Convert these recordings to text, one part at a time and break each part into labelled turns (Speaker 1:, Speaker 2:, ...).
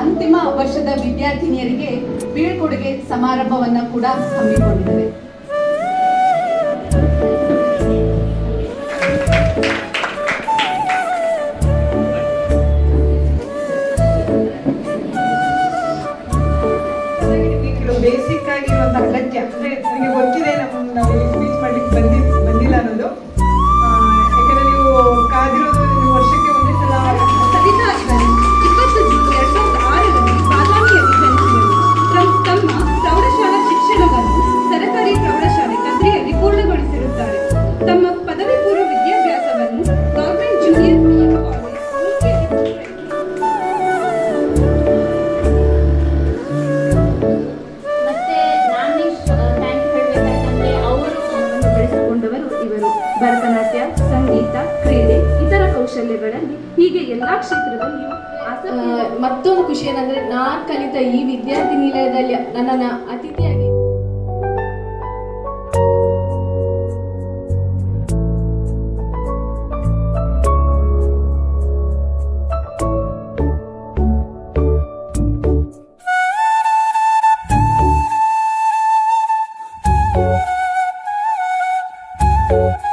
Speaker 1: ಅಂತಿಮ ವರ್ಷದ ವಿದ್ಯಾರ್ಥಿನಿಯರಿಗೆ ಬೀಳ್ಕೊಡುಗೆ ಸಮಾರಂಭವನ್ನ ಕೂಡ ಹಮ್ಮಿಕೊಂಡಿದ್ದಾರೆ
Speaker 2: ಬೇಸಿಕ್ ಆಗಿರುವಂತ ಅಗತ್ಯ ಅಂದ್ರೆ ನನಗೆ ಗೊತ್ತಿದೆ ನಮ್ಮ ನಾವು
Speaker 3: ಭರತನಾಟ್ಯ ಸಂಗೀತ ಕ್ರೀಡೆ ಇತರ ಕೌಶಲ್ಯಗಳಲ್ಲಿ ಹೀಗೆ ಎಲ್ಲಾ ಕ್ಷೇತ್ರದಲ್ಲಿಯೂ
Speaker 4: ಮತ್ತೊಂದು ಖುಷಿ ಏನಂದ್ರೆ ನಾನು ಕಲಿತ ಈ ವಿದ್ಯಾರ್ಥಿ ನಿಲಯದಲ್ಲಿ ನನ್ನನ್ನು ಅತಿಥಿಯಾಗಿ
Speaker 3: ಆ,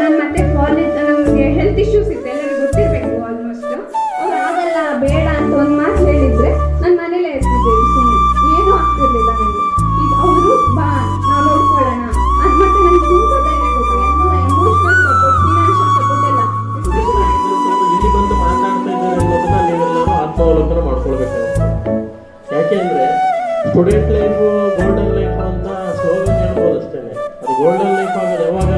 Speaker 3: ನಾನು ಮತ್ತೆ ಕಾಲೇಜ್ ನಮಗೆ ಹೆಲ್ತ್ ಇಶ್ಯೂಸ್ ಇತ್ತು, ಎಲ್ಲರಿಗೂ ಗೊತ್ತಿರಬೇಕು ಆಲ್ಮೋಸ್ಟ್ ಅವ್ರು ಆಗಲ್ಲ ಬೇಡ ಅಂತ ಒಂದು ಮಾತು ಹೇಳಿದ್ರೆ ನಾನು ಮನೇಲೇ ಇರ್ತಿದ್ದೆ ಸುಮ್ಮನೆ ಏನೂ ಆಗ್ತಿರ್ಲಿಲ್ಲ ನನಗೆ ಈಗ ಅವರು, ಬಾ, ನಾವು ನೋಡ್ಕೊಳ್ಳೋಣ. ಮತ್ತೆ ನನಗೆ
Speaker 5: ಗೋಲ್ಡನ್ ಲೈಫ್ ಅಂತ ಸ್ಲೋಗನ್ ಹೇಳ್ಬೋದು ಅಷ್ಟೇ ಅದು ಗೋಲ್ಡನ್ ಲೈಫ್ ಆಗೋದು ಯಾವಾಗ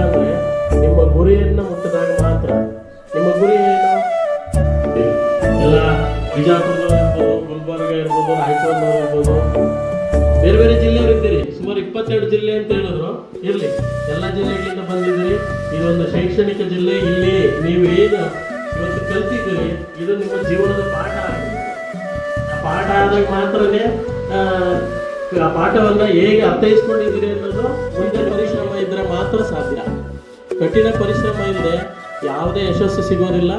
Speaker 5: ಗುರಿಯನ್ನ ಮುಟ್ಟಿದಾಗ ಮಾತ್ರ ನಿಮ್ಮ ಗುರಿ ಏನು? ಎಲ್ಲ ಬಿಜಾಪುರದವ್ರು ಇರ್ಬೋದು ಗುಲ್ಬರ್ಗ ಇರ್ಬೋದು ರಾಯಚೂರ್ನವ್ರು ಇರ್ಬೋದು. ಬೇರೆ ಬೇರೆ ಜಿಲ್ಲೆಯವರು ಇದ್ದೀರಿ. ಸುಮಾರು ಇಪ್ಪತ್ತೆರಡು ಜಿಲ್ಲೆ ಅಂತ ಹೇಳಿದ್ರು. ಇರಲಿ. ಎಲ್ಲ ಜಿಲ್ಲೆಗಳಿಂದ ಬಂದಿದ್ದೀರಿ. ಇದೊಂದು ಶೈಕ್ಷಣಿಕ ಜಿಲ್ಲೆ ಇಲ್ಲಿ. ನೀವು ಏನು ಇವತ್ತು ಕಲ್ತಿದ್ದೀರಿ ಇದು ನಿಮ್ಮ ಜೀವನದ ಪಾಠ ಆ ಪಾಠ ಆದಾಗ ಮಾತ್ರನೇ ಆ, ಪಾಠವನ್ನು ಹೇಗೆ ಅರ್ಥೈಸ್ಕೊಂಡಿದ್ದೀರಿ ಅನ್ನೋದು ಮುಂದೆ ಪರಿಶ್ರಮ ಇದ್ರೆ ಮಾತ್ರ ಸಾಧ್ಯ. ಕಠಿಣ ಪರಿಶ್ರಮ ಇಲ್ಲದೆ ಯಾವುದೇ ಯಶಸ್ಸು ಸಿಗೋದಿಲ್ಲ.